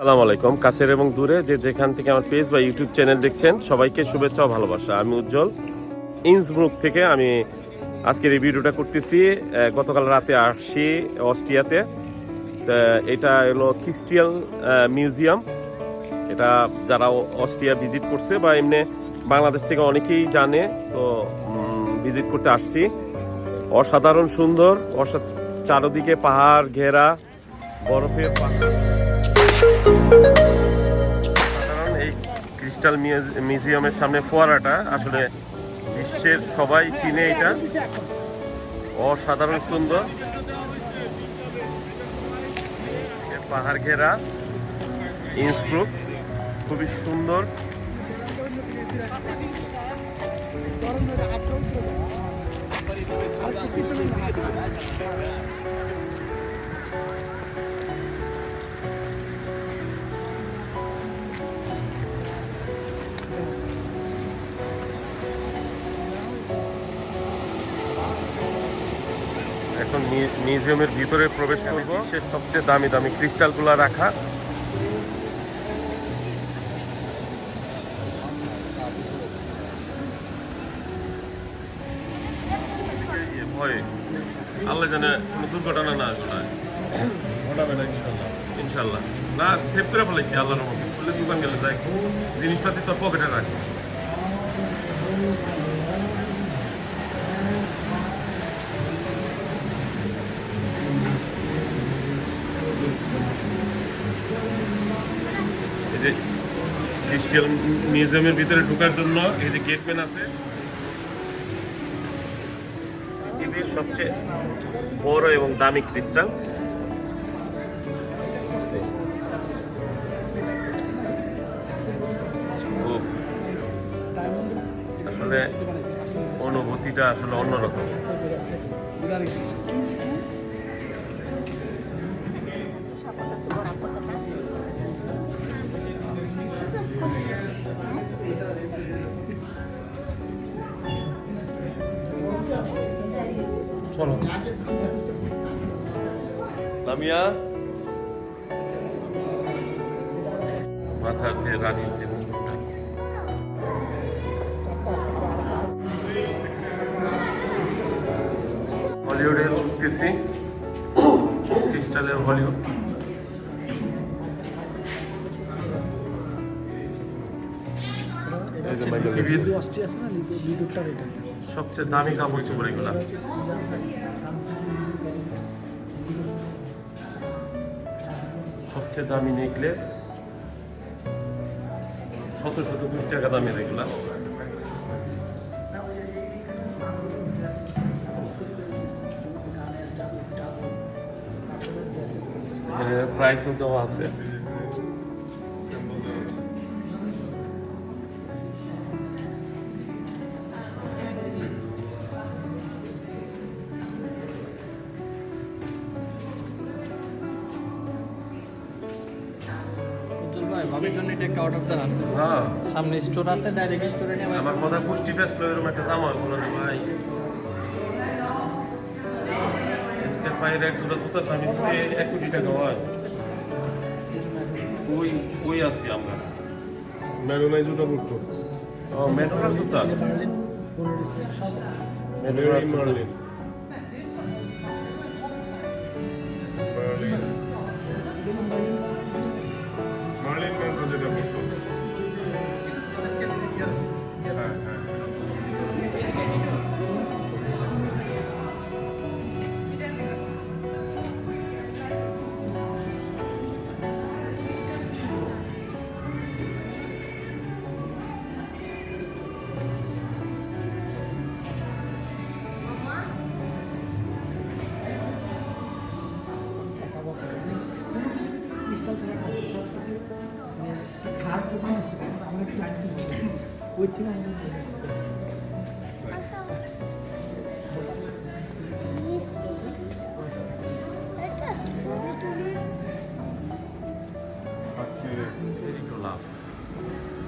সালাম আলাইকুম। কাছের এবং দূরে যে যেখান থেকে আমার পেজ বা ইউটিউব চ্যানেল দেখছেন, সবাইকে শুভেচ্ছা ও ভালোবাসা। আমি উজ্জ্বল। ইন্সব্রুক থেকে আমি আজকের এই ভিডিওটা করতেছি। গতকাল রাতে আসছি অস্ট্রিয়াতে। এটা হলো খ্রিস্টিয়াল মিউজিয়াম। এটা যারা অস্ট্রিয়া ভিজিট করছে বা এমনি বাংলাদেশ থেকে অনেকেই জানে, তো ভিজিট করতে আসছি। অসাধারণ সুন্দর চারদিকে পাহাড় ঘেরা, বরফের পাহাড়। মিউজ- মিউজিয়ামের সামনে ফোয়ারাটা। আসলে বিশ্বের সবাই চিনে এটা। অসাধারণ সুন্দর। পাহাড় ঘেরা। ইন্সব্রুক খুবই সুন্দর। এখন মিউজিয়ামের ভিতরে প্রবেশ করব। সে সবচেয়ে দামি দামি ক্রিস্টালগুলো রাখা। ভয়ে আল্লাহ জানে কোনো দুর্ঘটনা না ঘটায়। ঘটাবে না ইনশাল্লাহ ইনশাল্লাহ না সেভ করে ফেলেছি আল্লাহর মধ্যে খুলে দোকান গেলে যাই। জিনিসপাতি তোর পকেটে রাখি। ক্রিস্টিয়াল মিউজিয়ামের ভিতরে ঢোকার জন্য, এই যে গেট ম্যান আছে। পৃথিবীর সবচেয়ে বড় এবং দামি খুব আসলে অনুভূতিটা আসলে অন্যরকম। চলো। লামিয়া? মাথার যে রানীর যে হলিউডের উঠতেছি ক্রিস্টালের হলিউড। সবচেয়ে দামি কাপড় চোপড় এগুলা। সবচেয়ে দামি নেকলেস শত শত কোটি টাকা দামের এগুলা। প্রাইসও দেওয়া আছে। ভাবির জন্য এটা একটা হ্যাঁ। সামনে স্টোর আছে ডাইরেক্ট স্টোরে নিয়ে ভাই আমার কথা পুষ্টি ব্যস্ত এরকম একটা জামা বলো না ভাই। পায়ের এক জোড়া দাম যদি এক কোটি টাকা হয়। ওই ওই আছি আমরা? মেরুনাই জুতা পরতো। ও মেট্রোর জুতা? মার্লিন মার্লিন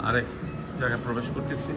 আমরা জায়গায় প্রবেশ ওই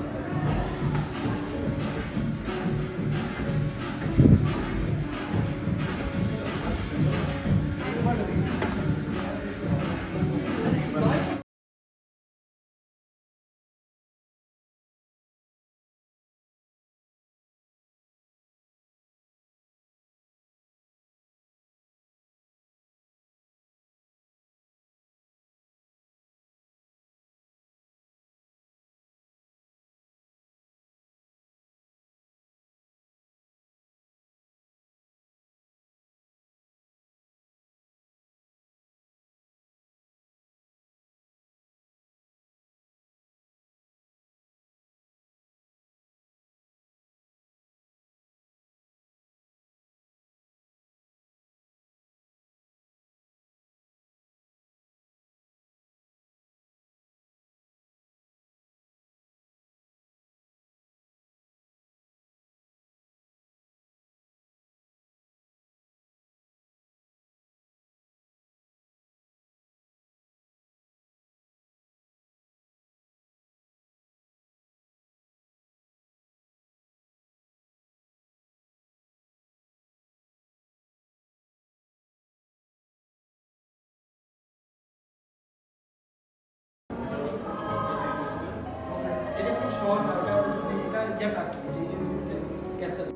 থেকে আমরা একটু লাভ আরেক জায়গায় প্রবেশ করতেছি ওটা এটা